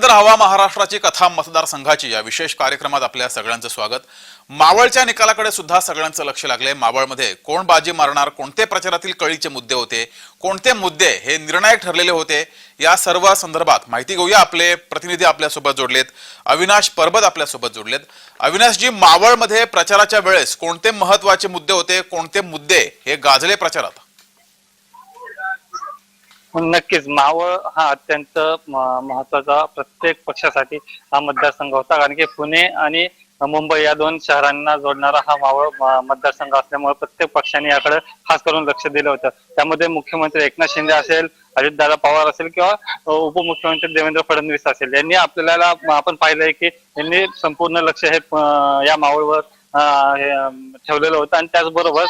त्यानंतर हवा महाराष्ट्राची कथा मतदारसंघाची. या विशेष कार्यक्रमात आपल्या सगळ्यांचं स्वागत. मावळच्या निकालाकडे सुद्धा सगळ्यांचं लक्ष लागलंय. मावळमध्ये कोण बाजी मारणार कोणते प्रचारातील कळीचे मुद्दे होते कोणते मुद्दे हे निर्णायक ठरलेले होते या सर्व संदर्भात माहिती घेऊया. आपले प्रतिनिधी आपल्यासोबत जोडलेत. अविनाश परबत आपल्यासोबत जोडलेत. अविनाशजी मावळमध्ये प्रचाराच्या वेळेस कोणते महत्त्वाचे मुद्दे होते कोणते मुद्दे हे गाजले प्रचारात? नक्कीच मावळ हा अत्यंत महत्त्वाचा प्रत्येक पक्षासाठी हा मतदारसंघ होता. कारण की पुणे आणि मुंबई या दोन शहरांना जोडणारा हा मावळ मतदारसंघ असल्यामुळे प्रत्येक पक्षाने याकडे खास करून लक्ष दिलं होतं. त्यामध्ये मुख्यमंत्री एकनाथ शिंदे असेल अजितदादा पवार असेल किंवा उपमुख्यमंत्री देवेंद्र फडणवीस असेल. यांनी आपल्याला आपण पाहिलंय की यांनी संपूर्ण लक्ष हे या मावळवर ठेवलेलं होतं. आणि त्याचबरोबर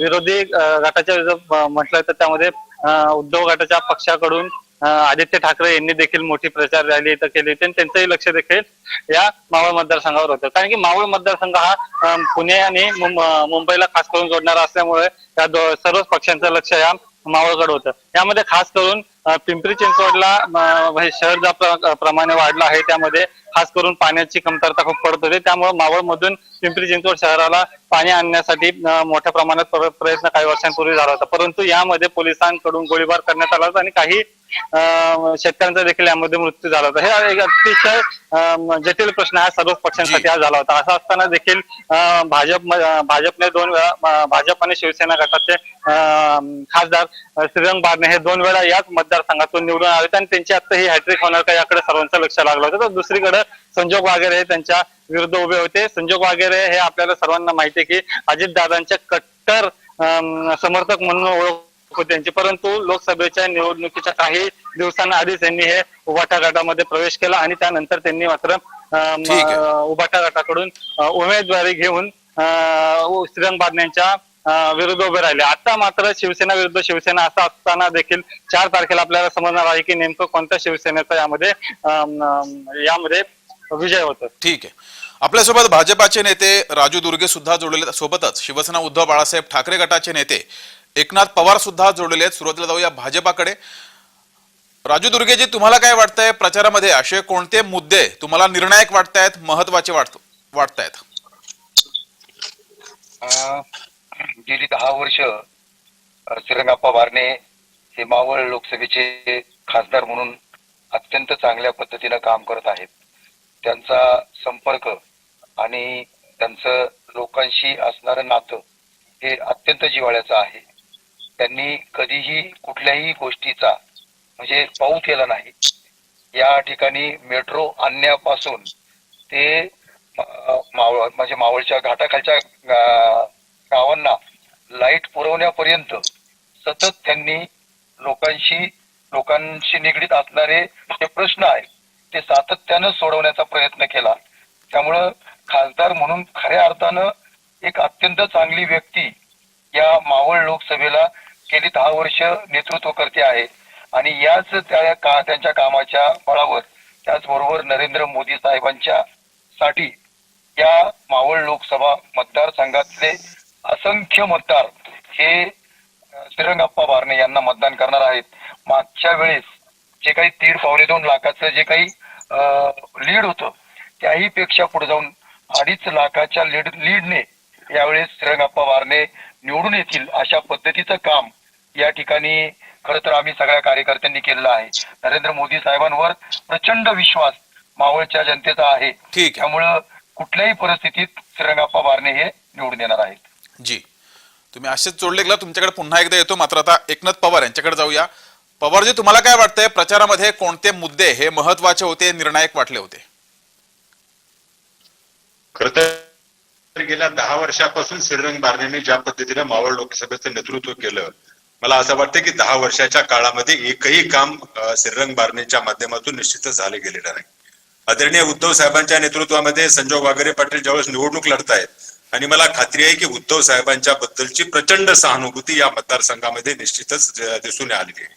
विरोधी गटाच्या म्हटलं तर त्यामध्ये उद्धव गटाच्या पक्षाकडून आदित्य ठाकरे यांनी देखील मोठी प्रचार रॅली इथं केली होती. आणि त्यांचंही लक्ष देखील या मावळ मतदारसंघावर होतं. कारण की मावळ मतदारसंघ हा पुणे आणि मुंबईला खास करून जोडणारा असल्यामुळे या सर्वच पक्षांचं लक्ष या मावळकडे होतं. यामध्ये खास करून पिंपरी चिंचवडला हे शहर ज्या प्र- प्रमाणे वाढलं आहे त्यामध्ये खास करून पाण्याची कमतरता खूप पडत होती. त्यामुळे मावळमधून पिंपरी चिंचवड शहराला पाणी आणण्यासाठी मोठ्या प्रमाणात प्र- प्रयत्न काही वर्षांपूर्वी झाला होता. परंतु यामध्ये पोलिसांकडून गोळीबार करण्यात आला होता आणि काही शेतकऱ्यांचा देखील यामध्ये मृत्यू झाला होता. हे एक अतिशय जटिल प्रश्न हा सर्वच पक्षांसाठी हा झाला होता. असं असताना देखील भाजप भाजपने दोन वेळा भाजप आणि शिवसेना गटाचे खासदार श्रीरंग बारणे हे दोन वेळा याच मतदारसंघातून निवडून आले आणि त्यांची आता ही हॅट्रिक होणार का याकडे सर्वांचं लक्ष लागलं होतं. तर दुसरीकडे संजोग वगैरे हे त्यांच्या विरुद्ध उभे होते. संजोग वगैरे हे आपल्याला सर्वांना माहिती आहे की अजितदादांचे कट्टर समर्थक म्हणून ओळख होती त्यांची. परंतु लोकसभेच्या निवडणुकीच्या काही दिवसांना आधीच त्यांनी हे उभाटा गटामध्ये प्रवेश केला आणि त्यानंतर त्यांनी मात्र. उभाटा गटाकडून उमेदवारी घेऊन श्रीरंग बादण्यांच्या विरुद्ध उभे राहिले. आता मात्र शिवसेना विरुद्ध शिवसेना असं असताना देखील चार तारखेला आपल्याला समजणार आहे की नेमकं कोणत्या शिवसेनेचा यामध्ये यामध्ये विजय होतो. ठीक आहे. आपल्यासोबत भाजपाचे नेते राजू दुर्गे सुद्धा जोडलेले. सोबतच शिवसेना उद्धव बाळासाहेब ठाकरे गटाचे नेते एकनाथ पवार सुद्धा जोडलेले आहेत. सुरुवातीला जाऊया भाजपाकडे. राजू दुर्गेजी तुम्हाला काय वाटतंय प्रचारामध्ये? असे कोणते मुद्दे तुम्हाला निर्णायक वाटतायत महत्त्वाचे वाटत वाटतायत? अं, गेली दहा वर्ष श्रीरंगाप्पा बारणे हे मावळ लोकसभेचे खासदार म्हणून अत्यंत चांगल्या पद्धतीनं काम करत आहेत. त्यांचा संपर्क आणि त्यांचं लोकांशी असणारं नातं हे अत्यंत जिव्हाळ्याचं आहे. त्यांनी कधीही कुठल्याही गोष्टीचा म्हणजे पाऊ केला नाही. या ठिकाणी मेट्रो आणण्यापासून ते मावळ म्हणजे मावळच्या घाटाखालच्या गावांना लाइट पुरवण्यापर्यंत सतत त्यांनी लोकांशी लोकांशी निगडीत असणारे जे प्रश्न आहेत ते सातत्यानं सोडवण्याचा प्रयत्न केला. त्यामुळं खासदार म्हणून खऱ्या अर्थानं एक अत्यंत चांगली व्यक्ती या मावळ लोकसभेला गेली दहा वर्ष नेतृत्व करते आहे. आणि याच त्या का त्यांच्या कामाच्या बळावर त्याचबरोबर नरेंद्र मोदी साहेबांच्या साठी या मावळ लोकसभा मतदारसंघातले असंख्य मतदार हे श्रीरंगाप्पा बारणे यांना मतदान करणार आहेत. मागच्या वेळेस जे काही दीड पावणे दोन लाखाचं जे काही लीड होतं त्याही पेक्षा पुढे जाऊन अडीच लाखाच्या लीड लीडने यावेळेस श्रीरंगाप्पा बारणे निवडून येतील अशा पद्धतीचं काम या ठिकाणी खरं तर आम्ही सगळ्या कार्यकर्त्यांनी केलेलं आहे. नरेंद्र मोदी साहेबांवर प्रचंड विश्वास मावळच्या जनतेचा आहे. त्यामुळं कुठल्याही परिस्थितीत श्रीरंगाप्पा बारणे हे निवडून येणार आहेत. जी. तुम्ही असेच जोडले गेला तुमच्याकडे पुन्हा एकदा येतो. मात्र आता एकनाथ पवार यांच्याकडे जाऊया. पवारजी तुम्हाला काय वाटतंय? प्रचारामध्ये कोणते मुद्दे हे महत्त्वाचे होते? निर्णायक वाटले होते? खर तर गेल्या दहा वर्षापासून श्रीरंग बारणेने ज्या पद्धतीने मावळ लोकसभेचं नेतृत्व केलं मला असं वाटतं की दहा वर्षाच्या काळामध्ये एकही काम श्रीरंग बारणेच्या माध्यमातून निश्चितच झाले गेलेलं नाही. आदरणीय उद्धव साहेबांच्या नेतृत्वामध्ये संजोग वागरे पाटील ज्यावेळेस निवडणूक लढतायत आणि मला खात्री आहे की उद्धव साहेबांच्या बद्दलची प्रचंड सहानुभूती या मतदारसंघामध्ये निश्चितच दिसून आलेली आहे.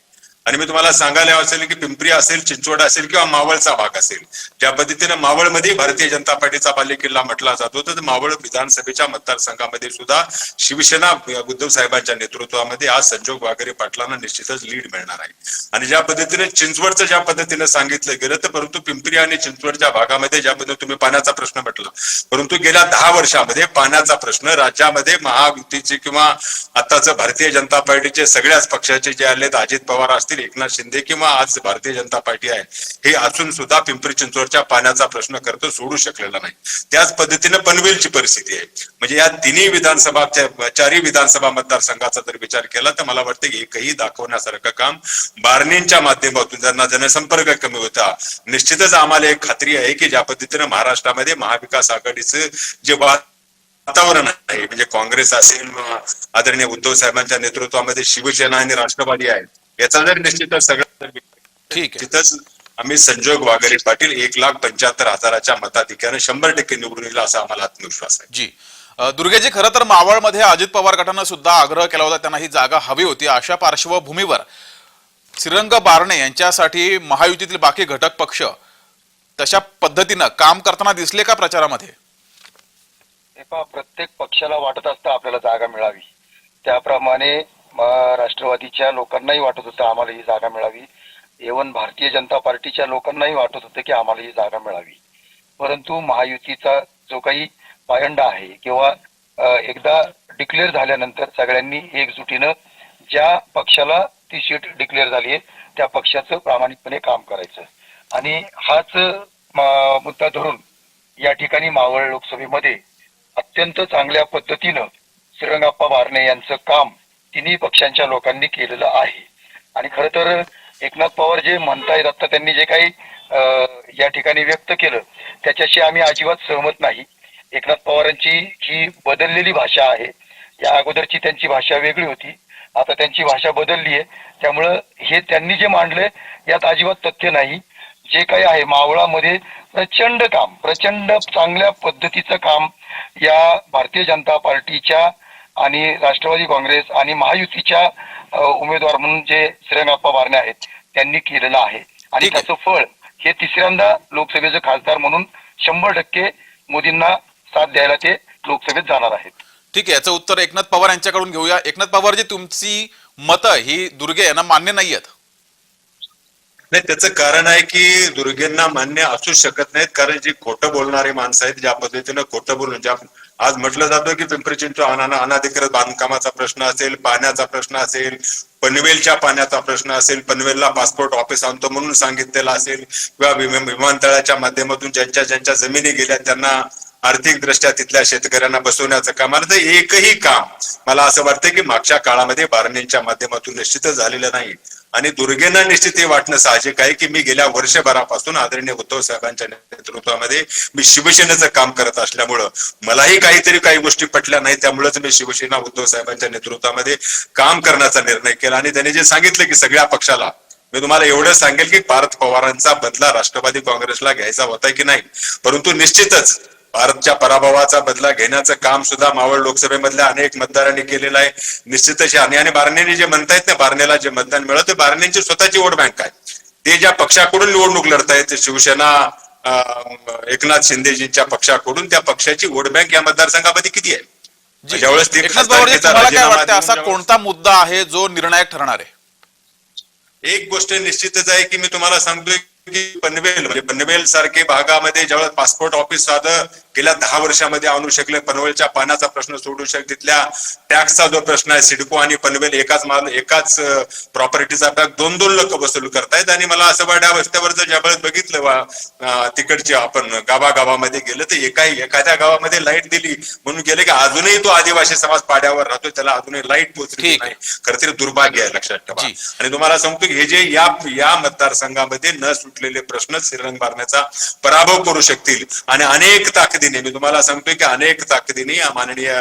आणि मी तुम्हाला सांगायला असेल की पिंपरी असेल चिंचवड असेल किंवा मावळचा भाग असेल ज्या पद्धतीने मावळमध्ये भारतीय जनता पार्टीचा बालेकिल्ला म्हटला जातो तर मावळ विधानसभेच्या मतदारसंघामध्ये सुद्धा शिवसेना उद्धव साहेबांच्या नेतृत्वामध्ये आज संजोग वागरे पाटलांना निश्चितच लीड मिळणार आहे. आणि ज्या पद्धतीने चिंचवडचं ज्या पद्धतीने सांगितलं गेलं तर परंतु पिंपरी आणि चिंचवडच्या भागामध्ये ज्या पद्धतीने तुम्ही पाण्याचा प्रश्न म्हटला परंतु गेल्या दहा वर्षामध्ये पाण्याचा प्रश्न राज्यामध्ये महायुतीचे किंवा आताच भारतीय जनता पार्टीचे सगळ्याच पक्षाचे जे आलेत अजित पवार असतील एकनाथ शिंदे किंवा आज भारतीय जनता पार्टी आहे हे असून सुद्धा पिंपरी चिंचवडच्या पाण्याचा प्रश्न करतो सोडू शकलेला नाही. त्याच पद्धतीनं पनवेलची परिस्थिती आहे. म्हणजे या तिन्ही विधानसभाच्या चारही विधानसभा मतदारसंघाचा जर विचार केला तर मला वाटतं एकही दाखवण्यासारखं काम बारणींच्या माध्यमातून ज्यांना जनसंपर्क कमी होता निश्चितच आम्हाला एक खात्री आहे की ज्या पद्धतीने महाराष्ट्रामध्ये महाविकास आघाडीचं जे वातावरण आहे म्हणजे काँग्रेस असेल आदरणीय उद्धव साहेबांच्या नेतृत्वामध्ये शिवसेना आणि राष्ट्रवादी आहे याचा जर निश्चितच सगळं जर ठीक आहे. तिथंच आम्ही संजोग वागरे पाटील एक लाख पंच्याहत्तर हजाराच्या मताधिक्याने शंभर टक्के निवडून येईल असा आम्हाला आत्मविश्वास आहे. जी. दुर्गेजी खरं तर मावळमध्ये अजित पवार गटानं सुद्धा आग्रह केला होता त्यांना ही जागा हवी होती. अशा पार्श्वभूमीवर श्रीरंग बारणे यांच्यासाठी महायुतीतील बाकी घटक पक्ष तशा पद्धतीनं काम करताना दिसले का प्रचारामध्ये? प्रत्येक पक्षाला वाटत असतं आपल्याला जागा मिळावी. त्याप्रमाणे राष्ट्रवादीच्या लोकांनाही वाटत होतं आम्हाला ही जागा मिळावी. एवन भारतीय जनता पार्टीच्या लोकांनाही वाटत होतं की आम्हाला ही जागा मिळावी. परंतु महायुतीचा जो काही पायंडा आहे किंवा एकदा डिक्लेअर झाल्यानंतर सगळ्यांनी एकजुटीनं ज्या पक्षाला ती सीट डिक्लेअर झाली आहे त्या पक्षाचं प्रामाणिकपणे काम करायचं. आणि हाच मुद्दा धरून या ठिकाणी मावळ लोकसभेमध्ये अत्यंत चांगल्या पद्धतीनं श्रीरंगाप्पा बारणे यांचं काम तिन्ही पक्षांच्या लोकांनी केलेलं आहे. आणि खरं तर एकनाथ पवार जे म्हणतायत आता त्यांनी जे काही या ठिकाणी व्यक्त केलं त्याच्याशी आम्ही अजिबात सहमत नाही. एकनाथ पवारांची ही बदललेली भाषा आहे या अगोदरची त्यांची भाषा वेगळी होती आता त्यांची भाषा बदलली आहे. त्यामुळं हे त्यांनी जे मांडलंय यात अजिबात तथ्य नाही. जे काही आहे मावळामध्ये प्रचंड काम प्रचंड चांगल्या पद्धतीचं काम या भारतीय जनता पार्टीच्या आणि राष्ट्रवादी काँग्रेस आणि महायुतीच्या उमेदवार म्हणून जे श्रीरंगाप्पा बारणे आहेत त्यांनी केलेलं आहे. आणि. त्याचं फळ हे तिसऱ्यांदा लोकसभेचे खासदार म्हणून शंभर टक्के मोदींना साथ द्यायला ते लोकसभेत जाणार आहेत. ठीक आहे याचं उत्तर एकनाथ पवार यांच्याकडून घेऊया. एकनाथ पवार जी तुमची मतं ही दुर्गे यांना मान्य नाही आहेत. नाही त्याचं कारण आहे की दुर्गेंना मान्य असू शकत नाहीत कारण जी खोटं बोलणारी माणसं आहेत ज्या पद्धतीनं खोटं बोलून ज्या आज म्हटलं जातं की पिंपरी चिंचवड अना- अनाधिकृत बांधकामाचा प्रश्न असेल पाण्याचा प्रश्न असेल पनवेलच्या पाण्याचा प्रश्न असेल पनवेलला पासपोर्ट ऑफिस आणतो म्हणून सांगितलेला असेल किंवा विमानतळाच्या माध्यमातून ज्यांच्या ज्यांच्या जमिनी गेल्या त्यांना आर्थिक दृष्ट्या तिथल्या शेतकऱ्यांना बसवण्याचं काम. आणि एकही काम मला असं वाटतं की मागच्या काळामध्ये बारणींच्या माध्यमातून निश्चितच झालेलं नाही. आणि दुर्गेना निश्चित हे वाटणं साहजिक आहे की मी गेल्या वर्षभरापासून आदरणीय उद्धव साहेबांच्या नेतृत्वामध्ये मी शिवसेनेचं काम करत असल्यामुळं मलाही काहीतरी काही गोष्टी पटल्या नाही त्यामुळेच मी शिवसेना उद्धव साहेबांच्या नेतृत्वामध्ये काम करण्याचा निर्णय केला. आणि त्यांनी जे सांगितलं की सगळ्या पक्षाला मी तुम्हाला एवढं सांगेल की पार्थ पवारांचा बदला राष्ट्रवादी काँग्रेसला घ्यायचा होता की नाही? परंतु निश्चितच भारतच्या पराभवाचा बदला घेण्याचं काम सुद्धा मावळ लोकसभेमधल्या अनेक मतदारांनी केलेलं आहे. निश्चितच आणि आणि बारणेने जे म्हणतायत ना बारणेला जे मतदान मिळतं ते बारणेंची स्वतःची वोट बँक आहे. ते ज्या पक्षाकडून निवडणूक लढतायत ते शिवसेना एकनाथ शिंदेजींच्या पक्षाकडून त्या पक्षाची वोट बँक या मतदारसंघामध्ये किती आहे? असा कोणता मुद्दा आहे जो निर्णायक ठरणार आहे? एक गोष्ट निश्चितच आहे की मी तुम्हाला सांगतोय पनवेल म्हणजे पनवेल सारखे भागामध्ये ज्यावेळेस पासपोर्ट ऑफिस साधं गेल्या दहा वर्षामध्ये आणू शकले पनवेलच्या पाण्याचा प्रश्न सोडू शक तिथल्या टॅक्सचा जो प्रश्न आहे सिडको आणि पनवेल एकाच माल एकाच प्रॉपर्टीचा टॅक्स दोन दोन लोक वसूल करतायत आणि मला असं वाटतं रस्त्यावर जर ज्यावेळेस बघितलं वा तिकडचे आपण गावागावामध्ये गेलं तर एकाही एखाद्या गावामध्ये लाइट दिली म्हणून गेले की अजूनही तो आदिवासी समाज पाड्यावर राहतो त्याला अजूनही लाइट पोहोचली. नाही खरं तरी दुर्भाग्य आहे लक्षात ठेवा. आणि तुम्हाला सांगतो की हे जे या या मतदारसंघामध्ये न सुटलेले प्रश्न श्रीरंग बारण्याचा पराभव करू शकतील आणि अनेक ताकदीने. मी तुम्हाला सांगतोय की अनेक ताकदीने या माननीय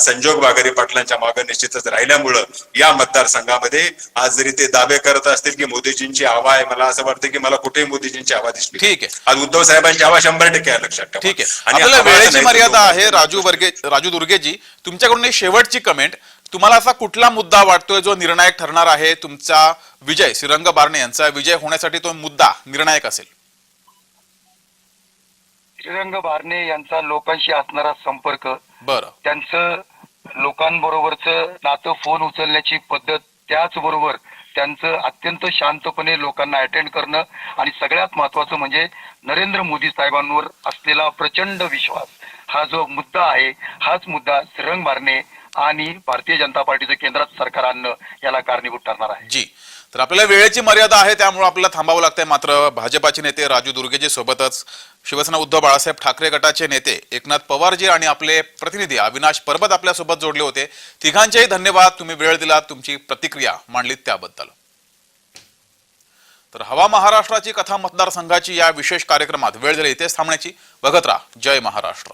संजोग बागरे पाटलांच्या मागे निश्चितच राहिल्यामुळं या मतदारसंघामध्ये आज जरी ते दावे करत असतील की मोदीजींची हवा आहे मला असं वाटतं की मला कुठेही मोदीजींची हवा दिसली ठीक आहे. आज उद्धव साहेबांची हवा शंभर टक्के आहे लक्षात ठेवा. ठीक आहे. आणि वेळेची मर्यादा आहे राजू वर्गे राजू दुर्गेजी तुमच्याकडून शेवटची कमेंट तुम्हाला असा कुठला मुद्दा वाटतोय जो निर्णायक ठरणार आहे? तुमचा विजय श्रीरंग बारणे यांचा विजय होण्यासाठी तो मुद्दा निर्णायक असेल. श्रीरंग बारणे यांचा लोकांशी असणारा संपर्क बरं. त्यांचं लोकांबरोबरचं नातं फोन उचलण्याची पद्धत त्याचबरोबर त्यांचं अत्यंत शांतपणे लोकांना अटेंड करणं आणि सगळ्यात महत्वाचं म्हणजे नरेंद्र मोदी साहेबांवर असलेला प्रचंड विश्वास. हा जो मुद्दा आहे हाच मुद्दा श्रीरंग बारणे आणि भारतीय जनता पार्टीचं केंद्रात सरकार आणणं याला कारणीभूत ठरणार आहे. जी. तर आपल्याला वेळेची मर्यादा आहे त्यामुळे आपल्याला थांबावं लागतंय. मात्र भाजपाचे नेते राजू दुर्गेजी सोबतच शिवसेना उद्धव बाळासाहेब ठाकरे गटाचे नेते एकनाथ पवारजी आणि आपले प्रतिनिधी अविनाश परबत आपल्यासोबत जोडले होते. तिघांचेही धन्यवाद. तुम्ही वेळ दिलात. तुमची प्रतिक्रिया मांडलीत त्याबद्दल. तर हवा महाराष्ट्राची कथा मतदारसंघाची या विशेष कार्यक्रमात वेळ झाली इथेच थांबण्याची. बघत राहा. जय महाराष्ट्र.